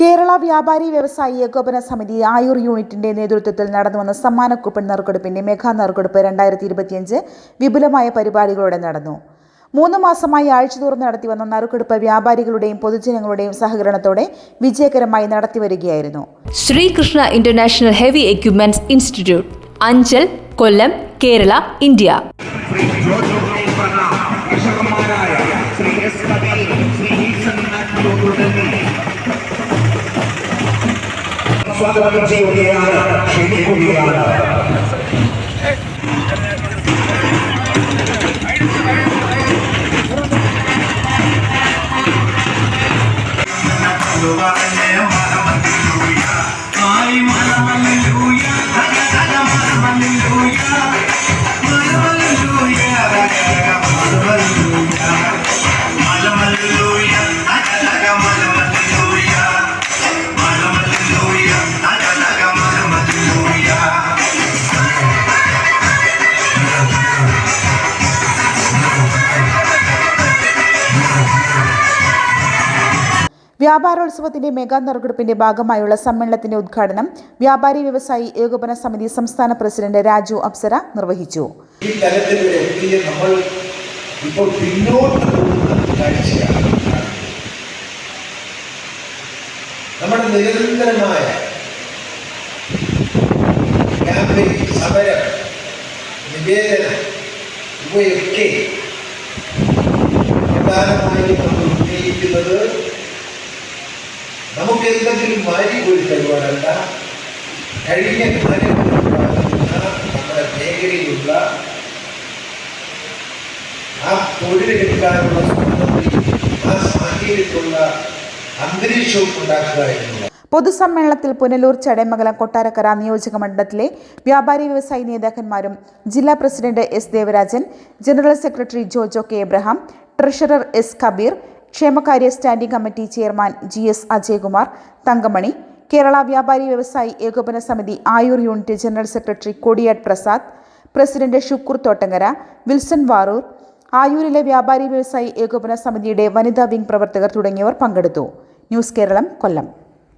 കേരള വ്യാപാരി വ്യവസായി ഏകോപന സമിതി ആയൂർ യൂണിറ്റിന്റെ നേതൃത്വത്തിൽ നടന്നുവന്ന സമ്മാന കൂപ്പൺ നറുക്കെടുപ്പിന്റെ മെഗാ നറുക്കെടുപ്പ് രണ്ടായിരത്തി ഇരുപത്തിയഞ്ച് വിപുലമായ പരിപാടികളോടെ നടന്നു. മൂന്ന് മാസമായി ആഴ്ചതോറും നടത്തിവന്ന നറുക്കെടുപ്പ് വ്യാപാരികളുടെയും പൊതുജനങ്ങളുടെയും സഹകരണത്തോടെ വിജയകരമായി നടത്തിവരികയായിരുന്നു Sreekrishna international heavy equipments institute Anchal Kollam Kerala India. സ്വാഗതം ചെയ്യുകയാണ് ക്ഷണിക്കുകയാണ്. വ്യാപാരോത്സവത്തിന്റെ മെഗാ നറുക്കെടുപ്പിന്റെ ഭാഗമായുള്ള സമ്മേളനത്തിന്റെ ഉദ്ഘാടനം വ്യാപാരി വ്യവസായി ഏകോപന സമിതി സംസ്ഥാന പ്രസിഡന്റ് രാജു അപ്സര നിർവഹിച്ചു. ഇപ്പോൾ ഇവയൊക്കെ പ്രധാനമായും നമ്മൾ ഉന്നയിക്കുന്നത് നമുക്ക് എന്തെങ്കിലും മാരി പോയി തരുവാനല്ല കഴിഞ്ഞ കാലങ്ങളിലുണ്ടാകുന്ന നമ്മുടെ മേഖലയിലുള്ള ആ തൊഴിലെടുക്കാനുള്ള ആ സാഹചര്യത്തിലുള്ള അന്തരീക്ഷവും ഉണ്ടാക്കുക എന്നുള്ളത് പൊതുസമ്മേളനത്തിൽ പുനലൂർ ചടയമംഗലം കൊട്ടാരക്കര നിയോജക മണ്ഡലത്തിലെ വ്യാപാരി വ്യവസായി നേതാക്കന്മാരും ജില്ലാ president S Devarajan general secretary Jojo K Abraham treasurer S Kabeer ക്ഷേമകാര്യ standing committee chairman G S Ajayakumar Thankamani Kerala വ്യാപാരി വ്യവസായി ഏകോപന സമിതി Ayoor unit general secretary Kodiyattu Prasad president Shukkoor Thottangara Wilson Varoor ആയൂരിലെ വ്യാപാരി വ്യവസായി ഏകോപന സമിതിയുടെ വനിതാ വിംഗ് പ്രവർത്തകർ തുടങ്ങിയവർ പങ്കെടുത്തു. News Keralam Kollam.